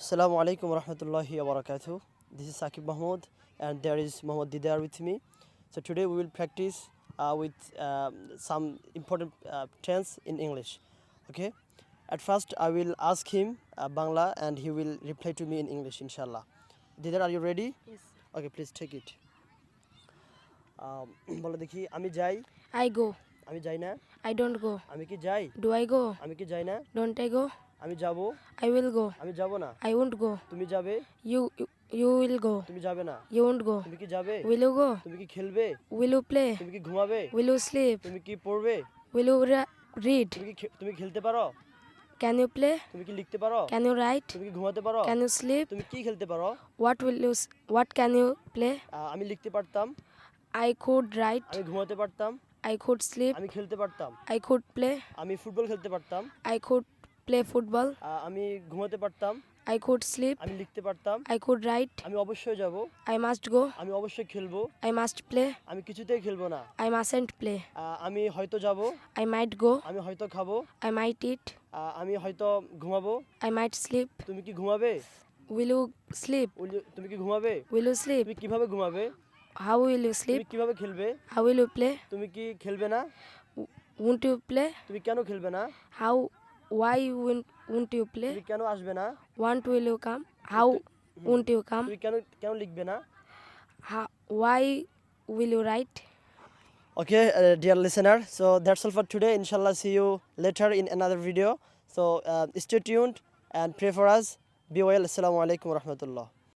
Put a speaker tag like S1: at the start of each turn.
S1: Assalamu alaikum warahmatullahi wabarakatuh. This is Sakib Mahmoud and there is Muhammad Didar with me. So today we will practice uh, with um, some important uh, tense in English. Okay. At first I will ask him uh, Bangla and he will reply to me in English inshallah. Didar are you ready?
S2: Yes.
S1: Okay please take it. Um, বলো দেখি আমি যাই
S2: I go.
S1: আমি যাই না
S2: I don't go.
S1: আমি কি যাই
S2: Do I go?
S1: আমি কি যাই না
S2: Don't I go?
S1: আমি যাব?
S2: আই উইল গো
S1: আমি যাব না?
S2: আই ওন্ট গো
S1: তুমি যাবে?
S2: ইউ ইউ উইল গো
S1: তুমি যাবে না?
S2: ইউ ওন্ট গো
S1: তুমি কি যাবে?
S2: উইল গো
S1: তুমি কি খেলবে?
S2: উইল ইউ প্লে
S1: তুমি কি ঘুমাবে?
S2: উইল ইউ স্লিপ
S1: তুমি কি পড়বে?
S2: উইল ইউ রিড
S1: তুমি কি তুমি খেলতে পারো?
S2: ক্যান ইউ প্লে
S1: তুমি কি লিখতে পারো?
S2: ক্যান ইউ রাইট
S1: তুমি কি ঘুমাতে পারো?
S2: ক্যান ইউ স্লিপ
S1: তুমি কি খেলতে পারো?
S2: What will you what can you play
S1: আমি লিখতে পারতাম।
S2: আই কুড রাইট
S1: আমি ঘুমাতে পারতাম।
S2: আই কুড স্লিপ
S1: আমি খেলতে পারতাম।
S2: আই কুড প্লে
S1: আমি ফুটবল খেলতে পারতাম।
S2: I could football.
S1: আহ, আমি ঘুমাতে পারতাম
S2: I could sleep.
S1: আমি লিখতে পারতাম
S2: I could write.
S1: আমি অবশ্যই যাব
S2: I must go.
S1: আমি অবশ্যই খেলব
S2: I must play.
S1: আমি কিছুতেই খেলব না
S2: I mustn't play.
S1: আহ, আমি হয়তো যাব
S2: I might go.
S1: আমি হয়তো খাব
S2: I might eat.
S1: আহ, আমি হয়তো ঘুমাবো
S2: I might sleep.
S1: তুমি কি ঘুমাবে
S2: Will you sleep?
S1: Will you- তুমি কি ঘুমাবে
S2: Will you sleep?
S1: তুমি কীভাবে ঘুমাবে
S2: How will you
S1: তুমি
S2: sleep?
S1: কীভাবে খেলবে
S2: How will you play?
S1: তুমি কি খেলবে না
S2: Won't you play?
S1: তুমি কেন খেলবে না
S2: How? Why won't, won't you play?
S1: তুমি কেন আসবে না
S2: Want will you come? How won't you come?
S1: তুমি কেন কেন লিখবে না
S2: How, why will you write?
S1: Okay, uh, dear listener, so that's all for today. Inshallah, see you later in another video. So uh, stay tuned and pray for us. Be well. Assalamu alaikum wa rahmatullah.